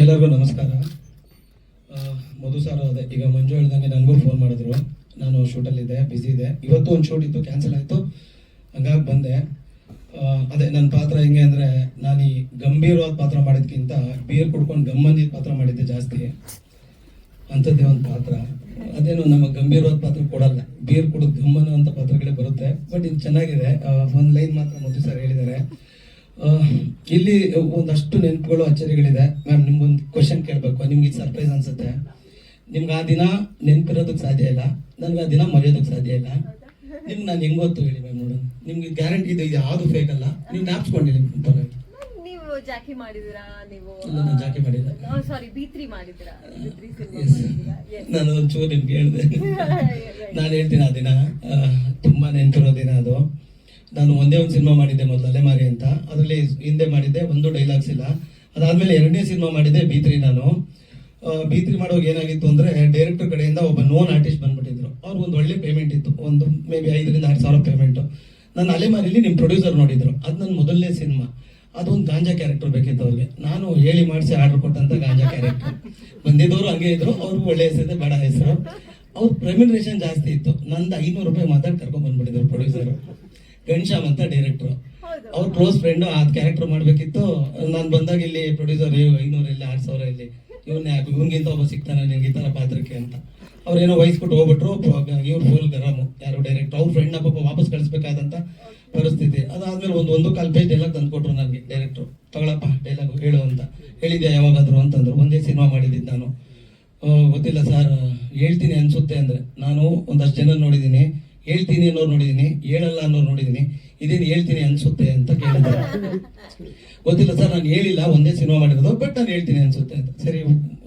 ಎಲ್ಲರಿಗೂ ನಮಸ್ಕಾರ. ಮಧು ಸರ್ ಅದೇ ಈಗ ಮಂಜು ಹೇಳ್ದಂಗೆ ನನಗೂ ಫೋನ್ ಮಾಡಿದ್ರು. ನಾನು ಶೂಟಲ್ಲಿದ್ದೆ ಬ್ಯುಸಿ ಇದೆ ಇವತ್ತು ಒಂದು ಶೂಟ್ ಇತ್ತು ಕ್ಯಾನ್ಸಲ್ ಆಯಿತು. ಹಂಗಾಗಿ ಬಂದೆ. ಅದೇ ನನ್ನ ಪಾತ್ರ ಹೆಂಗೆ ಅಂದರೆ, ನಾನು ಈ ಗಂಭೀರವಾದ ಪಾತ್ರ ಮಾಡಿದ್ಕಿಂತ ಬೀರ್ ಕುಡ್ಕೊಂಡು ಗಮ್ಮಂದಿದ ಪಾತ್ರ ಮಾಡಿದ್ದೆ ಜಾಸ್ತಿ. ಅಂಥದ್ದೇ ಒಂದು ಪಾತ್ರ. ಅದೇನು ನಮ್ಮ ಗಂಭೀರವಾದ ಪಾತ್ರ ಕೊಡಲ್ಲ. ಬೀರ್ ಕುಡಿದು ಗಮ್ಮನ ಅಂತ ಪಾತ್ರಗಳೇ ಬರುತ್ತೆ. ಬಟ್ ಇದು ಚೆನ್ನಾಗಿದೆ. ಒಂದು ಲೈನ್ ಮಾತ್ರ ಮಧು ಸರ್ ಹೇಳಿದ್ದಾರೆ. ಇಲ್ಲಿ ಒಂದಷ್ಟು ನೆನಪುಗಳು ಅಚ್ಚರಿಗಳಿದೆ ಮ್ಯಾಮ್ ನಿಮ್ಗೊಂದು ಕ್ವಶನ್ ಕೇಳಬೇಕು. ನಿಮ್ಗೆ ಇದು ಸರ್ಪ್ರೈಸ್ ಅನ್ಸುತ್ತೆ. ನಿಮ್ಗೆ ಆ ದಿನ ನೆನಪಿರೋದಕ್ಕೆ ಸಾಧ್ಯ ಇಲ್ಲ. ನನಗೆ ಆ ದಿನ ಮರೆಯೋದಕ್ಕೆ ಸಾಧ್ಯ ಇಲ್ಲ. ನಿಮ್ಗೆ ನಾನು ಹೆಂಗ್ ಗೊತ್ತು ಹೇಳಿ ಮ್ಯಾಮ್ ನೋಡೋಣ. ನಿಮ್ಗೆ ಗ್ಯಾರಂಟಿ ಇದೆ ಇದು ಯಾವುದು ಫೇಕ್ ಅಲ್ಲ. ನೀವು ಜ್ಞಾಪಿಸ್ಕೊಂಡಿಲ್ಲ ಪರವಾಗಿ ನೀವು ಜಾಕಿ ಮಾಡಿದಿರಾ ನೀವು ಜಾಕೆ ಮಾಡಿಲ್ಲ. ಸಾರಿ ಬಿ ಮಾಡಿದಿರಾ Yes. ನಾನು ಒಂಚೂರು ನಿಮ್ಗೆ ಹೇಳಿದೆ. ನಾನು ಹೇಳ್ತೀನಿ ಆ ದಿನ. ತುಂಬಾ ನೆನಪಿರೋ ದಿನ ಅದು. ನಾನು ಒಂದೇ ಒಂದು ಸಿನಿಮಾ ಮಾಡಿದ್ದೆ ಮೊದಲು, ಅಲೆಮಾರಿ ಅಂತ. ಅದರಲ್ಲಿ ಹಿಂದೆ ಮಾಡಿದ್ದೆ, ಒಂದು ಡೈಲಾಗ್ಸ್ ಇಲ್ಲ. ಅದಾದ್ಮೇಲೆ ಎರಡನೇ ಸಿನಿಮಾ ಮಾಡಿದ್ದೆ ಬಿ ತ್ರೀ ನಾನು. ಬಿ ತ್ರೀ ಮಾಡುವಾಗ ಏನಾಗಿತ್ತು ಅಂದ್ರೆ ಡೈರೆಕ್ಟರ್ ಕಡೆಯಿಂದ ಒಬ್ಬ ನೋನ್ ಆರ್ಟಿಸ್ಟ್ ಬಂದ್ಬಿಟ್ಟಿದ್ರು. ಅವ್ರಿಗೆ ಒಂದು ಒಳ್ಳೆ ಪೇಮೆಂಟ್ ಇತ್ತು. ಒಂದು ಮೇ ಬಿ ಐದರಿಂದ ಆರು ಸಾವಿರ ಪೇಮೆಂಟ್ ನಾನು ಅಲೆಮಾರಿಲಿ ನಿಮ್ಮ ಪ್ರೊಡ್ಯೂಸರ್ ನೋಡಿದ್ರು. ಅದು ನನ್ನ ಮೊದಲನೇ ಸಿನಿಮಾ. ಅದೊಂದು ಗಾಂಜಾ ಕ್ಯಾರೆಕ್ಟರ್ ಬೇಕಿತ್ತು ಅವ್ರಿಗೆ. ನಾನು ಹೇಳಿ ಮಾಡಿಸಿ ಆರ್ಡರ್ ಕೊಟ್ಟಂತ ಗಾಂಜಾ ಕ್ಯಾರೆಕ್ಟರ್ ಬಂದಿದ್ದವರು ಹಂಗೆ ಇದ್ರು. ಅವ್ರಿಗೂ ಒಳ್ಳೆ ಹೆಸರು ಬೇಡ ಹೆಸರು. ಅವ್ರ ಪ್ರೆಮಿನೇಷನ್ ಜಾಸ್ತಿ ಇತ್ತು. ನಂದು ಐನೂರು ರೂಪಾಯಿ ಮಾತಾಡಿ ಕರ್ಕೊಂಡ್ ಬಂದ್ಬಿಟ್ಟಿದ್ರು ಪ್ರೊಡ್ಯೂಸರ್ ಗಣಶ್ಯಾಮ್ ಅಂತ ಡೈರೆಕ್ಟರ್ ಅವ್ರ ಕ್ಲೋಸ್ ಫ್ರೆಂಡ್ ಆ ಕ್ಯಾರೆಕ್ಟರ್ ಮಾಡ್ಬೇಕಿತ್ತು. ನಾನು ಬಂದಾಗ ಇಲ್ಲಿ ಪ್ರೊಡ್ಯೂಸರ್ ಐನೂರು ಇಲ್ಲಿ ಆರು ಸಾವಿರ ಇಲ್ಲಿ. ಇವನ್ ಯಾಕೆ ಇವನ್ಗಿಂತ ಒಬ್ಬ ಸಿಗ್ತಾನೆ ನಿನ್ಗೆ ಈ ಥರ ಪಾತ್ರಕ್ಕೆ ಅಂತ. ಅವ್ರೇನೋ ವಹಿಸ್ಬಿಟ್ಟು ಹೋಗ್ಬಿಟ್ರು ಇವ್ರು ಫುಲ್ ಗರಾಮು ಯಾರು ಡೈರೆಕ್ಟ್ ಅವ್ರ ಫ್ರೆಂಡ್ನ ಪಾಪ ವಾಪಸ್ ಕಳಿಸ್ಬೇಕಾದಂತ ಪರಿಸ್ಥಿತಿ. ಅದಾದ್ಮೇಲೆ ಒಂದು ಒಂದು ಕಾಲ್ ಪೇಜ್ ಡೈಲಾಗ್ ತಂದ್ಕೊಟ್ರು ನನಗೆ ಡೈರೆಕ್ಟ್ರು ತಗೊಳಪ್ಪ ಡೈಲಾಗ್ ಹೇಳು ಅಂತ. ಹೇಳಿದ್ಯಾ ಯಾವಾಗಾದ್ರು ಅಂತಂದ್ರು. ಒಂದೇ ಸಿನಿಮಾ ಮಾಡಿದ್ದೀನಿ ನಾನು. ಗೊತ್ತಿಲ್ಲ ಸರ್ ಹೇಳ್ತೀನಿ ಅನ್ಸುತ್ತೆ ಅಂದ್ರೆ. ನಾನು ಒಂದಷ್ಟು ಜನ ನೋಡಿದ್ದೀನಿ. ಹೇಳ್ತೀನಿ ಅನ್ನೋರು ನೋಡಿದ್ದೀನಿ, ಹೇಳಲ್ಲ ಅನ್ನೋರು ನೋಡಿದ್ದೀನಿ. ಇದೇನು ಹೇಳ್ತೀನಿ ಅನ್ಸುತ್ತೆ ಅಂತ ಕೇಳಿದ್ರು ಗೊತ್ತಿಲ್ಲ ಸರ್, ನಾನು ಹೇಳಿಲ್ಲ, ಒಂದೇ ಸಿನಿಮಾ ಮಾಡಿರೋದು, ಬಟ್ ನಾನು ಹೇಳ್ತೀನಿ ಅನ್ಸುತ್ತೆ ಅಂತ. ಸರಿ,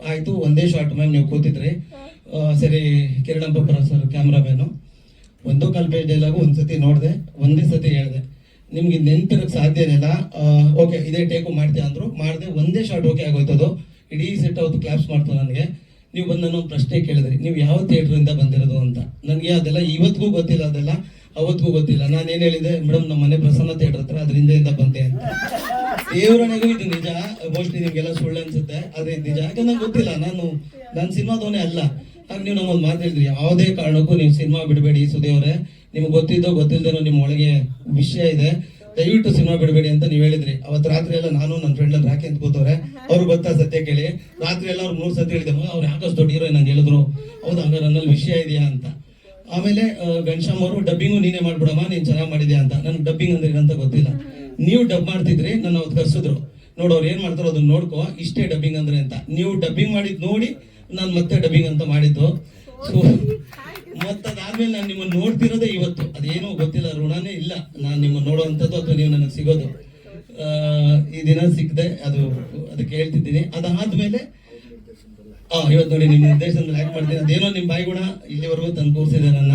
ಆಯಿತು, ಒಂದೇ ಶಾರ್ಟ್ ಮ್ಯಾಮ್ ನೀವು ಕೂತಿದ್ರಿ. ಸರಿ ಕಿರಣ್ ಬಬ್ಬರ ಸರ್ ಕ್ಯಾಮ್ರಾಮ್ಯಾನು ಒಂದು ಕಾಲ್ ಡೈಲಾಗು ಒಂದ್ಸತಿ ನೋಡಿದೆ, ಒಂದೇ ಸತಿ ಹೇಳಿದೆ. ನಿಮ್ಗೆ ನೆನ್ಪಿರಕ್ ಸಾಧ್ಯ ಇಲ್ಲ ಓಕೆ ಇದೇ ಟೇಕು ಮಾಡ್ತೀಯ ಅಂದ್ರು, ಮಾಡಿದೆ, ಒಂದೇ ಶಾರ್ಟ್ ಓಕೆ ಆಗೋಯ್ತದು ಇಡೀ ಸೆಟ್ ಅವತ್ತು ಕ್ಲಾಪ್ಸ್ ಮಾಡ್ತು ನನಗೆ. ನೀವು ಬಂದು ನಾನು ಪ್ರಶ್ನೆ ಕೇಳಿದ್ರಿ. ನೀವು ಯಾವ ಥಿಯೇಟ್ರಿಂದ ಇಂದ ಬಂದಿರೋದು ಅಂತ. ನನಗೆ ಅದೆಲ್ಲ ಇವತ್ತಿಗೂ ಗೊತ್ತಿಲ್ಲ, ಅದೆಲ್ಲ ಅವತ್ತಿಗೂ ಗೊತ್ತಿಲ್ಲ. ನಾನು ಏನ್ ಹೇಳಿದೆ? ಮೇಡಮ್ ನಮ್ಮ ಮನೆ ಪ್ರಸನ್ನ ಥಿಯೇಟರ್ ಹತ್ರ ಅದರಿಂದ ಇಂದ ಬಂದೆ ಅಂತ. ದೇವರನೆಗೂ ಇದು ನಿಜ. ಮೋಸ್ಟ್ಲಿ ನಿಮ್ಗೆಲ್ಲ ಸುಳ್ಳು ಅನ್ಸುತ್ತೆ. ಆದರೆ ನಿಜ. ಯಾಕಂದ್ರೆ ನಂಗೆ ಗೊತ್ತಿಲ್ಲ. ನಾನು ನನ್ನ ಸಿನಿಮಾದವನೇ ಅಲ್ಲ. ಹಾಗೆ ನೀವು ನಮ್ಮೊಂದು ಮಾತು ಹೇಳಿದ್ರಿ. ಯಾವುದೇ ಕಾರಣಕ್ಕೂ ನೀವು ಸಿನಿಮಾ ಬಿಡಬೇಡಿ ಸುದೇವ್ರೆ ನಿಮ್ಗೆ ಗೊತ್ತಿದ್ದೋ ಗೊತ್ತಿಲ್ಲದೇನೋ ನಿಮ್ಮ ಒಳಗೆ ವಿಷಯ ಇದೆ. ದಯವಿಟ್ಟು ಸಿನಿಮಾ ಬಿಡಬೇಡಿ ಅಂತ ನೀವು ಹೇಳಿದ್ರಿ. ಅವತ್ತು ರಾತ್ರಿ ಎಲ್ಲ ನಾನು ನನ್ನ ಫ್ರೆಂಡ್ ಅಲ್ಲಿ ರಾಕಿ ಅಂತ ಕೂತವ್ರೆ. ಅವ್ರು ಗೊತ್ತಾ ಸತ್ಯ ಕೇಳಿ? ರಾತ್ರಿ ಎಲ್ಲ ಅವ್ರು ಮೂರು ಸತಿ ಹೇಳಿದೆ ಅವ್ರು ಯಾಕಷ್ಟು ದೊಡ್ಡ ಹೀರೋ ನಂಗೆ ಹೇಳಿದ್ರು? ಹೌದು ಹಂಗಾರೆ ನನ್ನಲ್ಲಿ ವಿಷಯ ಇದೆಯಾ? ಅಂತ. ಆಮೇಲೆ ಘನಶ್ಯಾಮ್ ಅವರು ಡಬ್ಬಿಂಗು ನೀನೇ ಮಾಡ್ಬಿಡಮ್ಮ ನೀನು ಚೆನ್ನಾಗಿ ಮಾಡಿದ್ಯಾ? ಅಂತ. ನನ್ಗೆ ಡಬ್ಬಿಂಗ್ ಅಂದ್ರೆ ಏನಂತ ಗೊತ್ತಿಲ್ಲ. ನೀವು ಡಬ್ ಮಾಡ್ತಿದ್ರಿ ನನ್ನ ಅವತ್ತು ಕರ್ಸಿದ್ರು. ನೋಡು ಅವ್ರು ಏನು ಮಾಡ್ತಾರೋ ಅದನ್ನ ನೋಡ್ಕೋ ಇಷ್ಟೇ ಡಬ್ಬಿಂಗ್ ಅಂದ್ರೆ ಅಂತ. ನೀವು ಡಬ್ಬಿಂಗ್ ಮಾಡಿದ್ ನೋಡಿ ನಾನು ಮತ್ತೆ ಡಬ್ಬಿಂಗ್ ಅಂತ ಮಾಡಿದ್ದು. ಸೊ ಮತ್ತದಾದ್ಮೇಲೆ ನಾನು ನಿಮ್ಮನ್ನು ನೋಡ್ತಿರೋದೇ ಇವತ್ತು. ಅದೇನೋ ಗೊತ್ತಿಲ್ಲ, ಋಣನೇ ಇಲ್ಲ. ನಾನು ನಿಮ್ಮನ್ನು ನೋಡುವಂಥದ್ದು ಅಥವಾ ನೀವು ನನಗೆ ಸಿಗೋದು. ಈ ದಿನ ಸಿಕ್ಕದೆ, ಅದು ಅದಕ್ಕೆ ಹೇಳ್ತಿದ್ದೀನಿ. ಅದಾದ್ಮೇಲೆ, ಆ, ಇವತ್ತು ನೋಡಿ ನಿಮ್ಮ ನಿರ್ದೇಶನ ಲ್ಯಾಕ್ ಮಾಡ್ತೀನಿ? ಅದೇನೋ ನಿಮ್ಮ ಬಾಯಿ ಗುಣ ಇಲ್ಲಿವರೆಗೂ ತಂದು ಕೂರಿಸಿದೆ ನನ್ನ.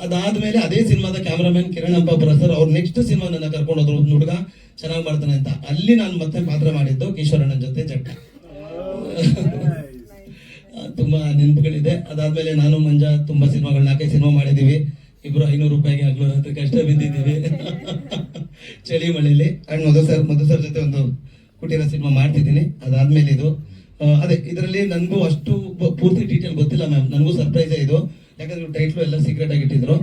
ಅದಾದ್ಮೇಲೆ ಅದೇ ಸಿನಿಮಾದ ಕ್ಯಾಮ್ರಾಮನ್ ಕಿರಣ್ ಅಪ್ಪ ಸರ್, ಅವ್ರು ನೆಕ್ಸ್ಟ್ ಸಿನಿಮಾ ನನ್ನ ಕರ್ಕೊಂಡು ಹೋದ್ರು ಒಂದು ಹುಡುಗ, ಚೆನ್ನಾಗಿ ಮಾಡ್ತಾನೆ ಅಂತ. ಅಲ್ಲಿ ನಾನು ಮತ್ತೆ ಪಾತ್ರ ಮಾಡಿದ್ದು ಕಿಶೋರಣ್ಣನ ಜೊತೆ ಜಟ್ಟ. ತುಂಬಾ ನೆನಪುಗಳಿದೆ. ಅದಾದ್ಮೇಲೆ ನಾನು, ಮಂಜ ತುಂಬಾ ಸಿನಿಮಾಗಳು, ನಾಲ್ಕೈದು ಸಿನಿಮಾ ಮಾಡಿದೀವಿ. ಇಬ್ರು ಐನೂರು ರೂಪಾಯಿಗೆ ಆಗ್ಲೂ ಹತ್ರ ಕಷ್ಟ ಬಿದ್ದಿದ್ದೀವಿ. ಚಳಿ ಮಳೆಯಲ್ಲಿ and Madhu sir Madhu sir ಜೊತೆ ಒಂದು ಕುಟೀರ ಸಿನಿಮಾ ಮಾಡ್ತಿದ್ದೀನಿ. ಅದಾದ್ಮೇಲೆ ಇದು ಅದೇ, ಇದರಲ್ಲಿ ನನಗೂ ಅಷ್ಟು ಪೂರ್ತಿ ಡೀಟೇಲ್ ಗೊತ್ತಿಲ್ಲ ಮ್ಯಾಮ್ ನನಗೂ ಸರ್ಪ್ರೈಸ್ ಇದು. ಯಾಕಂದ್ರೆ ಟೈಟ್ಲು ಎಲ್ಲ ಸೀಕ್ರೆಟ್ ಆಗಿ ಇಟ್ಟಿದ್ರು.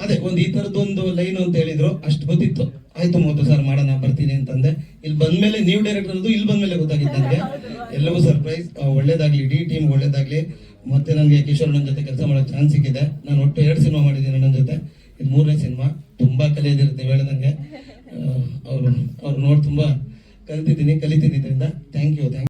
ಅದೇ, ಒಂದು ಈ ತರದೊಂದು ಲೈನ್ ಅಂತ ಹೇಳಿದ್ರು. ಅಷ್ಟು ಗೊತ್ತಿತ್ತು. ಆಯ್ತು ಮೂವತ್ತು ಸರ್ ಮಾಡೋಣ ಬರ್ತೀನಿ ಅಂತಂದೆ. ಇಲ್ಲಿ ಬಂದ್ಮೇಲೆ ನೀವು ಡೈರೆಕ್ಟರ್ ಅನ್ನೋದು ಇಲ್ಲಿ ಬಂದ್ಮೇಲೆ ಗೊತ್ತಾಗಿತ್ತು ನನಗೆ. ಎಲ್ಲವೂ ಸರ್ಪ್ರೈಸ್ ಒಳ್ಳೇದಾಗ್ಲಿ ಇಡೀ ಟೀಮ್ ಒಳ್ಳೇದಾಗ್ಲಿ. ಮತ್ತೆ ನನಗೆ ಕಿಶೋರ್ ನನ್ನ ಜೊತೆ ಕೆಲಸ ಮಾಡೋ ಚಾನ್ಸ್ ಸಿಕ್ಕಿದೆ. ನಾನು ಒಟ್ಟು ಎರಡು ಸಿನಿಮಾ ಮಾಡಿದ್ದೀನಿ ನನ್ನ ಜೊತೆ. ಇದು ಮೂರನೇ ಸಿನಿಮಾ ತುಂಬ ಕಲಿಯೋದಿರುತ್ತೆ ಹೇಳ್ದಂಗೆ ಅವರು, ಅವ್ರು ನೋಡಿ ತುಂಬ ಕಲಿತಿದ್ದೀನಿ ಇದರಿಂದ. Thank you thank